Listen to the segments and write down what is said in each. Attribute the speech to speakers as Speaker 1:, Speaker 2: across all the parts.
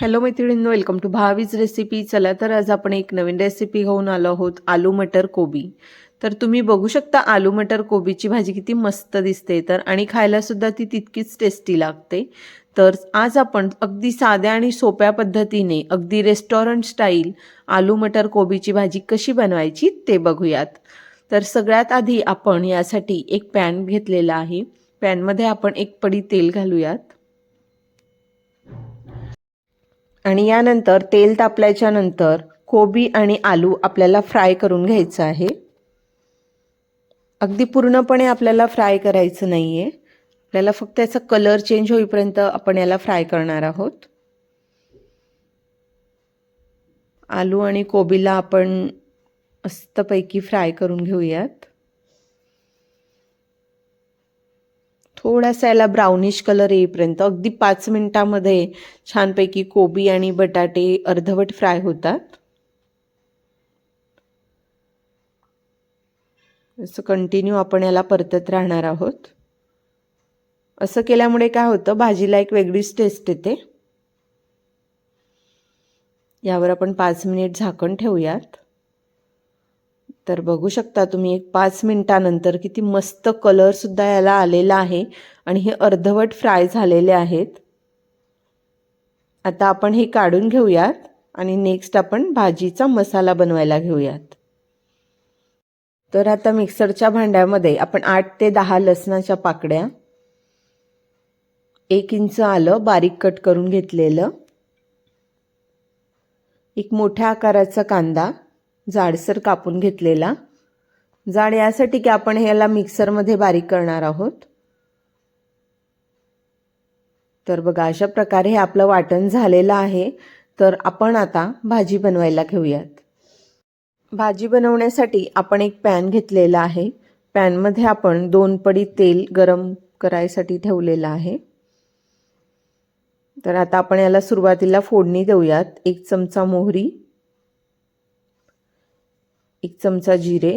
Speaker 1: Hello मैत्रिणींनो welcome to भावीज recipe चला तर आज आपण एक नवीन रेसिपी घेऊन आलो आहोत आलू मटर कोबी. तर तुम्ही बघू शकता आलू मटर कोबीची भाजी किती मस्त दिसते. तर आणि खायलासुद्धा ती तितकीच टेस्टी लागते. तर आज आपण अगदी साध्या आणि सोप्या पद्धतीने अगदी रेस्टॉरंट स्टाईल आलू मटर कोबीची भाजी कशी बनवायची ते बघूयात. तर सगळ्यात आधी आपण यासाठी एक पॅन घेतलेला आहे. पॅनमध्ये आपण एक पडी तेल घालूयात. आणि यानंतर तेल तापल्याच्या नंतर कोबी आणि आलू आपल्याला फ्राय करून घ्यायचं आहे. अगदी पूर्णपणे आपल्याला फ्राय करायचं नाही आहे आपल्याला फक्त याचा कलर चेंज होईपर्यंत आपण याला फ्राय करणार आहोत. आलू आणि कोबीला आपण मस्तपैकी फ्राय करून घेऊयात. थोडासा याला ब्राउनिश कलर येईपर्यंत. अगदी पाच मिनटामध्ये छानपैकी कोबी आणि बटाटे अर्धवट फ्राय होतात. असं कंटिन्यू आपण याला परतत राहणार आहोत. असं केल्यामुळे काय होतं भाजीला एक वेगळीच टेस्ट येते. यावर आपण पाच मिनिट झाकण ठेवूयात. तर बघू शकता तुम्ही एक पाच मिनटानंतर किती मस्त कलरसुद्धा याला आलेला आहे. आणि हे अर्धवट फ्राय झालेले आहेत. आता आपण हे काढून घेऊयात आणि नेक्स्ट आपण भाजीचा मसाला बनवायला घेऊयात. तर आता मिक्सरच्या भांड्यामध्ये आपण आठ ते दहा लसणाच्या पाकड्या एक इंच आलं बारीक कट करून घेतलेलं एक मोठ्या आकाराचा कांदा जाडसर कापून घेतलेला. जाड यासाठी की आपण ह्याला मिक्सरमध्ये बारीक करणार आहोत. तर बघा अशा प्रकारे हे आपलं वाटण झालेलं आहे. तर आपण आता भाजी बनवायला घेऊयात. भाजी बनवण्यासाठी आपण एक पॅन घेतलेला आहे. पॅनमध्ये आपण दोन पडी तेल गरम करायसाठी ठेवलेलं आहे. तर आता आपण याला सुरुवातीला फोडणी देऊयात. एक चमचा मोहरी एक चमचा जिरे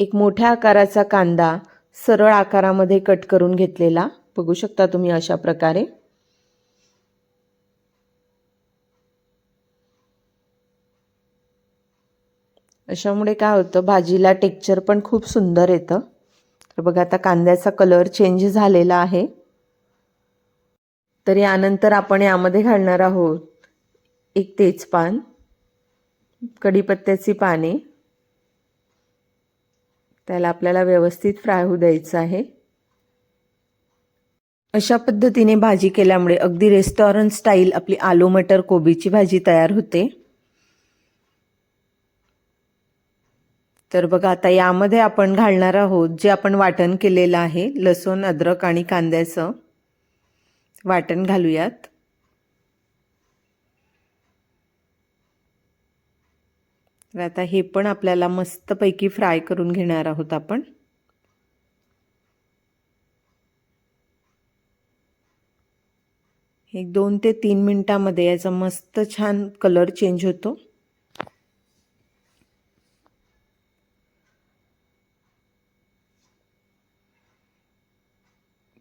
Speaker 1: एक मोठ्या आकाराचा कांदा सरळ आकारामध्ये कट करून घेतलेला. बघू शकता तुम्ही अशा प्रकारे. अशामुळे काय होतं भाजीला टेक्चर पण खूप सुंदर येतं. तर बघा आता कांद्याचा कलर चेंज झालेला आहे. तर यानंतर आपण यामध्ये घालणार आहोत एक तेजपान कढीपत्त्याची पाने. त्याला आपल्याला व्यवस्थित फ्राय होऊ द्यायचं आहे. अशा पद्धतीने भाजी केल्यामुळे अगदी रेस्टॉरंट स्टाईल आपली आलू मटर कोबीची भाजी तयार होते. तर बघा आता यामध्ये आपण घालणार आहोत जे आपण वाटण केलेलं आहे लसूण अद्रक आणि कांद्याचं. वाटण घालूयात. तर आता हे पण आपल्याला मस्तपैकी फ्राय करून घेणार आहोत आपण. एक दोन ते तीन मिनटामध्ये याचा मस्त छान कलर चेंज होतो.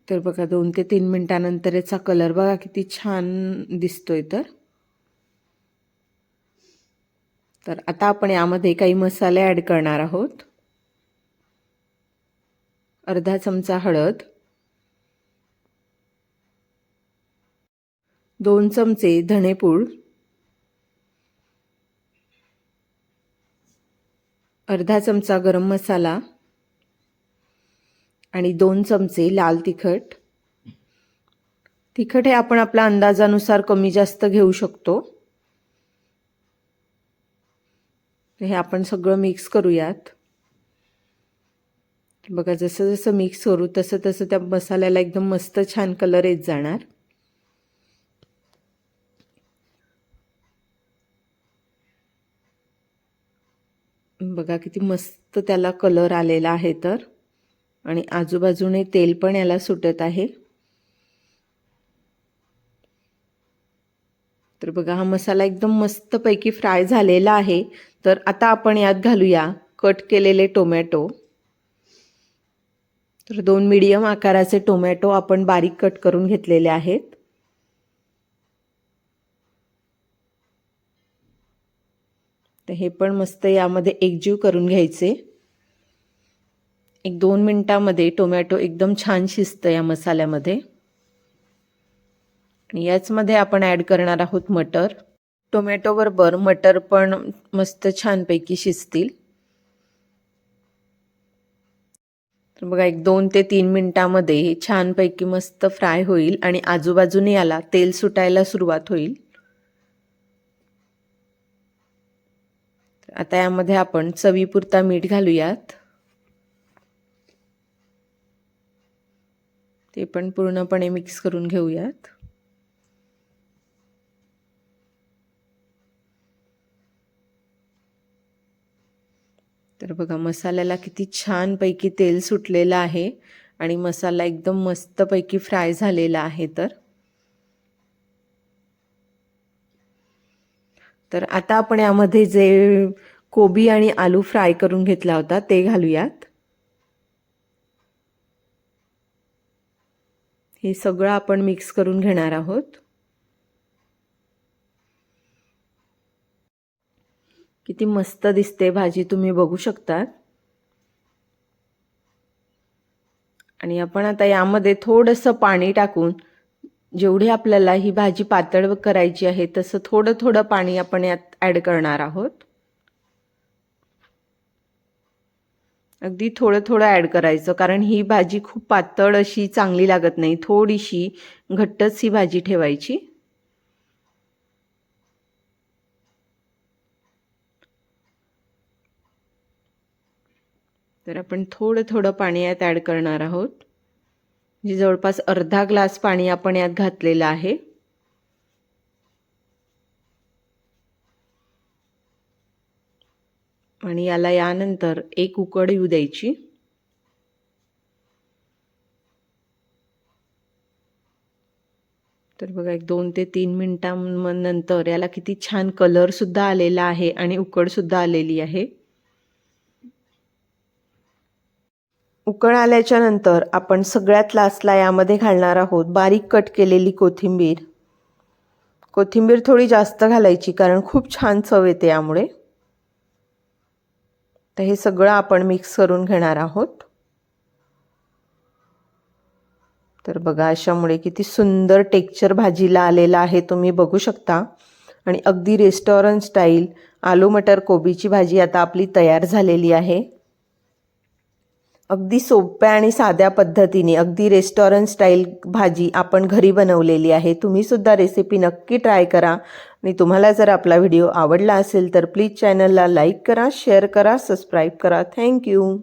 Speaker 1: तर बघा दोन ते तीन मिनटानंतर याचा कलर बघा किती छान दिसतोय तर. तर आता आपण यामध्ये काही मसाले ॲड करणार आहोत. अर्धा चमचा हळद. दोन चमचे धणेपूड. अर्धा चमचा गरम मसाला. आणि दोन चमचे लाल तिखट. तिखट हे आपण आपल्या अंदाजानुसार कमी जास्त घेऊ शकतो. हे आपण सगळं मिक्स करूयात. बघा जसं जसं मिक्स करू तसं तसं त्या मसाल्याला एकदम मस्त छान कलर येत जाणार. बघा किती मस्त त्याला कलर आलेला आहे तर. आणि आजूबाजूने तेल पण याला सुटत आहे. तर बघा हा मसाला एकदम मस्तपैकी फ्राय झालेला आहे. तर आता आपण यात घालूया कट केलेले टोमॅटो. तर दोन मीडियम आकाराचे टोमॅटो आपण बारीक कट करून घेतलेले आहेत. तर हे पण मस्त यामध्ये एकजीव करून घ्यायचे. एक दोन मिनटामध्ये टोमॅटो एकदम छान शिजतं या मसाल्यामध्ये. आणि याचमध्ये आपण ॲड करणार आहोत मटर. टोमॅटोबरोबर मटर पण मस्त छानपैकी शिजतील. तर बघा एक दोन ते तीन मिनटामध्ये हे छानपैकी मस्त फ्राय होईल आणि आजूबाजूने याला तेल सुटायला सुरुवात होईल. आता यामध्ये आपण चवीपुरता मीठ घालूयात. ते पण पूर्णपणे मिक्स करून घेऊयात. तर बघा मसाल्याला किती छानपैकी तेल सुटलेलं आहे आणि मसाला एकदम मस्तपैकी फ्राय झालेला आहे तर. तर आता आपण यामध्ये जे कोबी आणि आलू फ्राय करून घेतला होता ते घालूयात. हे सगळं आपण मिक्स करून घेणार आहोत. किती मस्त दिसते भाजी तुम्ही बघू शकतात. आणि आपण आता यामध्ये थोडंसं पाणी टाकून जेवढी आपल्याला ही भाजी पातळ करायची आहे तसं थोडं थोडं पाणी आपण यात ॲड करणार आहोत. अगदी थोडं थोडं ॲड करायचं कारण ही भाजी खूप पातळ अशी चांगली लागत नाही थोडीशी घट्टच ही भाजी ठेवायची. तर आपण थोडं थोडं पाणी यात ॲड करणार आहोत. म्हणजे जवळपास अर्धा ग्लास पाणी आपण यात घातलेलं आहे. आणि याला यानंतर एक उकड येऊ द्यायची. तर बघा एक दोन ते तीन मिनटांनंतर याला किती छान कलरसुद्धा आलेला आहे आणि उकडसुद्धा आलेली आहे. उकळ आल्याच्यानंतर आपण सगळ्यात लास्टला यामध्ये घालणार आहोत बारीक कट केलेली कोथिंबीर. कोथिंबीर थोडी जास्त घालायची कारण खूप छान चव येते यामुळे. तर हे सगळं आपण मिक्स करून घेणार आहोत. तर बघा अशामुळे किती सुंदर टेक्चर भाजीला आलेला आहे तुम्ही बघू शकता. आणि अगदी रेस्टॉरंट स्टाईल आलू मटर कोबीची भाजी आता आपली तयार झालेली आहे. अगदी सोप्या आणि साध्या पद्धतीने अगदी रेस्टॉरंट स्टाईल भाजी आपण घरी बनवलेली आहे. तुम्हीसुद्धा रेसिपी नक्की ट्राय करा. आणि तुम्हाला जर आपला व्हिडिओ आवडला असेल तर प्लीज चॅनलला लाईक करा शेअर करा सबस्क्राईब करा. थँक्यू